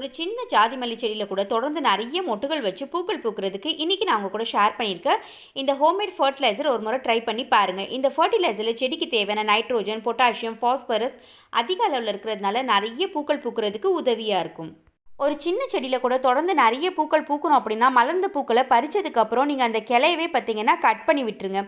ஒரு சின்ன ஜாதி மல்லி செடியில் கூட தொடர்ந்து நிறைய மொட்டுகள் வச்சு பூக்கள் பூக்கிறதுக்கு இன்றைக்கி நான் உங்கள் கூட ஷேர் பண்ணியிருக்கேன். இந்த ஹோம்மேட் ஃபர்டிலைசர் ஒரு முறை ட்ரை பண்ணி பாருங்கள் இந்த ஃபர்டிலைசரில் செடிக்கு தேவையான நைட்ரோஜன் பொட்டாசியம் ஃபாஸ்பரஸ் அதிக அளவில் இருக்கிறதுனால நிறைய பூக்கள் பூக்கிறதுக்கு உதவியாக இருக்கும். ஒரு சின்ன செடியில் கூட தொடர்ந்து நிறைய பூக்கள் பூக்கணும் அப்படின்னா மலர்ந்த பூக்களை பறிச்சதுக்கப்புறம் நீங்கள் அந்த கிளையவே பார்த்தீங்கன்னா கட் பண்ணி விட்டுருங்க.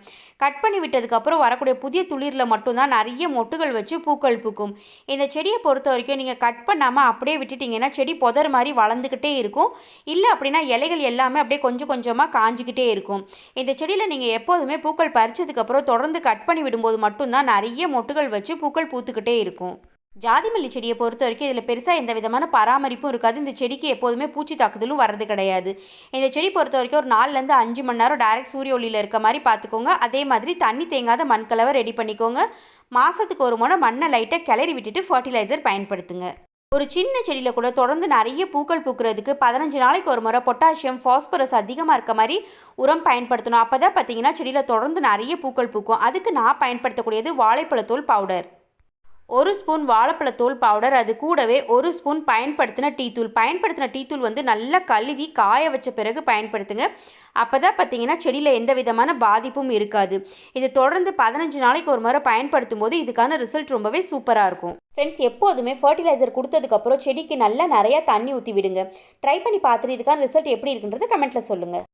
கட் பண்ணி விட்டதுக்கப்புறம் வரக்கூடிய புதிய துளிரில் மட்டும்தான் நிறைய மொட்டுகள் வச்சு பூக்கள் பூக்கும். இந்த செடியை பொறுத்த வரைக்கும் நீங்கள் கட் பண்ணாமல் அப்படியே விட்டுட்டிங்கன்னா செடி புதர் மாதிரி வளர்ந்துக்கிட்டே இருக்கும். இல்லை அப்படின்னா இலைகள் எல்லாமே அப்படியே கொஞ்சம் கொஞ்சமாக காஞ்சிக்கிட்டே இருக்கும். இந்த செடியில் நீங்கள் எப்போதுமே பூக்கள் பறிச்சதுக்கப்புறம் தொடர்ந்து கட் பண்ணி விடும்போது மட்டும்தான் நிறைய மொட்டுகள் வச்சு பூக்கள் பூத்துக்கிட்டே இருக்கும். ஜாதி மல்லி செடியை பொறுத்த வரைக்கும் இதில் பெருசாக எந்த விதமான பராமரிப்பும் இருக்காது. இந்த செடிக்கு எப்போதுமே பூச்சி தாக்குதலும் வர்றது கிடையாது. இந்த செடி பொறுத்த வரைக்கும் ஒரு நாலுலேருந்து அஞ்சு மணி நேரம் டைரக்ட் சூரிய ஒளியில் இருக்க மாதிரி பார்த்துக்கோங்க. அதே மாதிரி தண்ணி தேங்காத மண்கலவை ரெடி பண்ணிக்கோங்க. மாதத்துக்கு ஒரு முறை மண்ணை லைட்டாக கிளறி விட்டுட்டு ஃபர்டிலைசர் பயன்படுத்துங்க. ஒரு சின்ன செடியில் கூட தொடர்ந்து நிறைய பூக்கள் பூக்கிறதுக்கு பதினஞ்சு நாளைக்கு ஒரு முறை பொட்டாசியம் ஃபாஸ்பரஸ் அதிகமாக இருக்க மாதிரி உரம் பயன்படுத்தணும். அப்போ தான் பார்த்தீங்கன்னா செடியில் தொடர்ந்து நிறைய பூக்கள் பூக்கும். அதுக்கு நான் பயன்படுத்தக்கூடியது வாழைப்பழத்தூள் பவுடர் ஒரு ஸ்பூன் வாழைப்பழத்தூள் பவுடர் அது கூடவே ஒரு ஸ்பூன் பயன்படுத்தின டீத்தூள் பயன்படுத்தின டீத்தூள் வந்து நல்லா கழுவி காய வச்ச பிறகு பயன்படுத்துங்க. அப்போ தான் பார்த்தீங்கன்னா செடியில் எந்த விதமான பாதிப்பும் இருக்காது. இது தொடர்ந்து பதினஞ்சு நாளைக்கு ஒரு முறை பயன்படுத்தும் போது இதுக்கான ரிசல்ட் ரொம்பவே சூப்பராக இருக்கும். ஃப்ரெண்ட்ஸ் எப்போதுமே ஃபர்டிலைசர் கொடுத்ததுக்கப்புறம் செடிக்கு நல்லா நிறையா தண்ணி ஊற்றி விடுங்க. ட்ரை பண்ணி பார்த்துட்டு இதுக்கான ரிசல்ட் எப்படி இருக்குன்றது கமெண்ட்டில் சொல்லுங்கள்